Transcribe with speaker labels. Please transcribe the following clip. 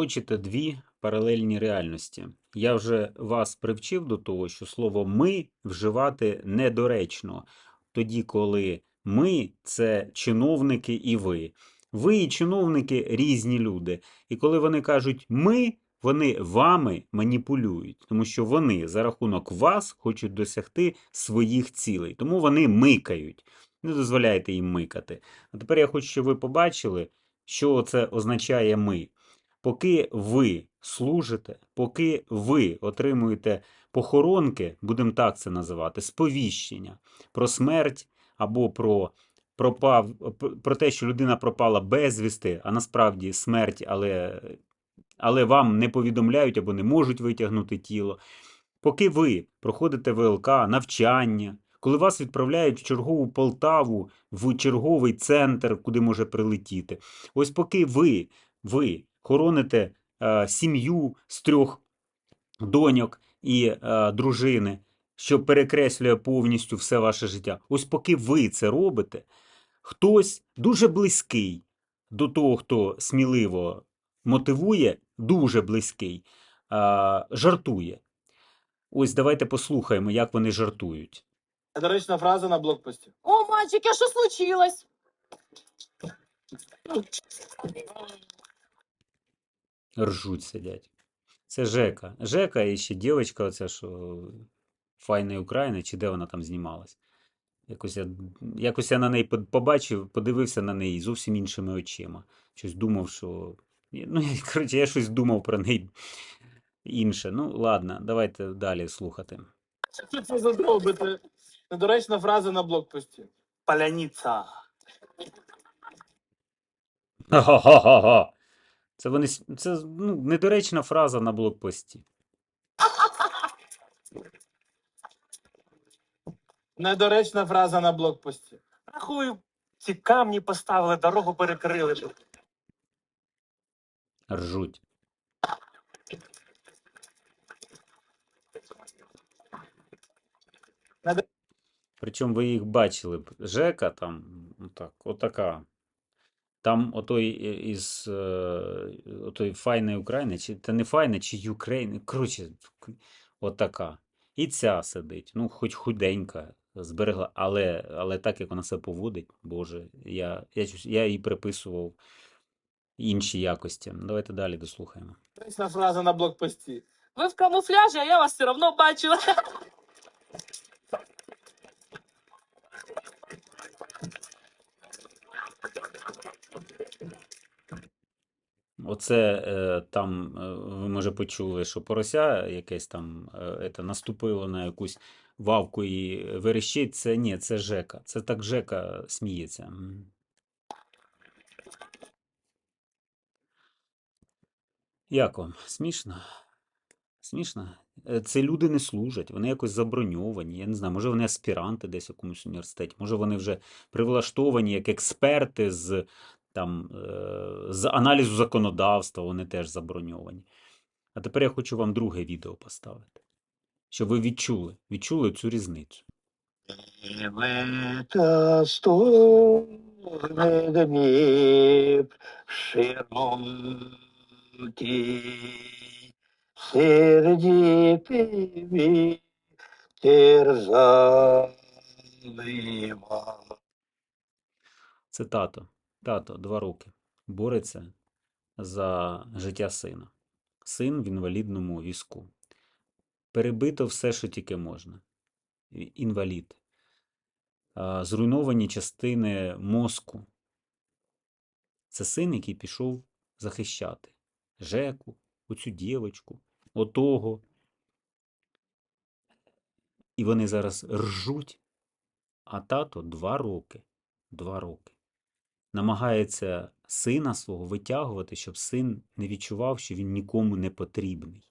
Speaker 1: Хочете дві паралельні реальності. Я вже вас привчив до того, що слово ми вживати недоречно, тоді, коли ми це чиновники і ви. Ви і чиновники різні люди. І коли вони кажуть ми, вони вами маніпулюють, тому що вони за рахунок вас хочуть досягти своїх цілей. Тому вони микають. Не дозволяйте їм микати. А тепер я хочу, щоб ви побачили, що це означає ми. Поки ви служите, поки ви отримуєте похоронки, будемо так це називати, сповіщення про смерть або про, пропав, про те, що людина пропала безвісти, а насправді смерть, але, але вам не повідомляють або не можуть витягнути тіло. Поки ви проходите ВЛК, навчання, коли вас відправляють в чергову Полтаву, в черговий центр, куди може прилетіти. Ось поки ви, ви хороните е, сім'ю з трьох доньок і е, дружини, що перекреслює повністю все ваше життя. Ось поки ви це робите, хтось дуже близький до того, хто сміливо мотивує, дуже близький, е, жартує. Ось давайте послухаємо, як вони жартують.
Speaker 2: Доречна фраза на блокпості.
Speaker 3: О, мальчик, а що случилось?
Speaker 1: Ржуть сидять. Це Жека. Жека і ще дівчинка, оця, що файна Україна, чи де вона там знімалась. Якось я, якось я на неї побачив, подивився на неї зовсім іншими очима. Щось думав, що. Ну, я, коротше, я щось думав про неї інше. Ну, ладно, давайте далі слухати.
Speaker 2: Що це за? Недоречна фраза на блокпості. Паляниця.
Speaker 1: Ха-ха-ха-ха. Це вони це ну, недоречна фраза на блокпості.
Speaker 2: Недоречна фраза на блокпості.
Speaker 4: Рахую, ці камні поставили, дорогу перекрили.
Speaker 1: Ржуть. Причому ви їх бачили б. Жека там, отак, отака. Там отой із е, отой файної України, це не файна, чи Юкрейн. Коротше, отака. І ця сидить. Ну, хоч худенька, зберегла, але, але так як вона себе поводить, Боже, я, я, я їй приписував інші якості. Давайте далі дослухаємо.
Speaker 2: Фраза на блокпості.
Speaker 3: Ви в камуфляжі, а я вас все одно бачила.
Speaker 1: Оце е, там, е, ви може почули, що порося якесь там е, ете, наступило на якусь вавку і верещить. Це ні, це Жека. Це так Жека сміється. Як вам? Смішно? Смішно? Е, Це люди не служать, вони якось заброньовані. Я не знаю, може вони аспіранти десь в якомусь університеті, може вони вже привлаштовані як експерти з там е, з аналізу законодавства, вони теж заброньовані. А тепер я хочу вам друге відео поставити, щоб ви відчули, відчули цю різницю.
Speaker 4: Та середі пиві терзалива.
Speaker 1: Це тато. Два роки. Бореться за життя сина. Син в інвалідному візку. Перебито все, що тільки можна. Інвалід. Зруйновані частини мозку. Це син, який пішов захищати Жеку, оцю дівочку, отого. І вони зараз ржуть, а тато два роки. Два роки. Намагається сина свого витягувати, щоб син не відчував, що він нікому не потрібний.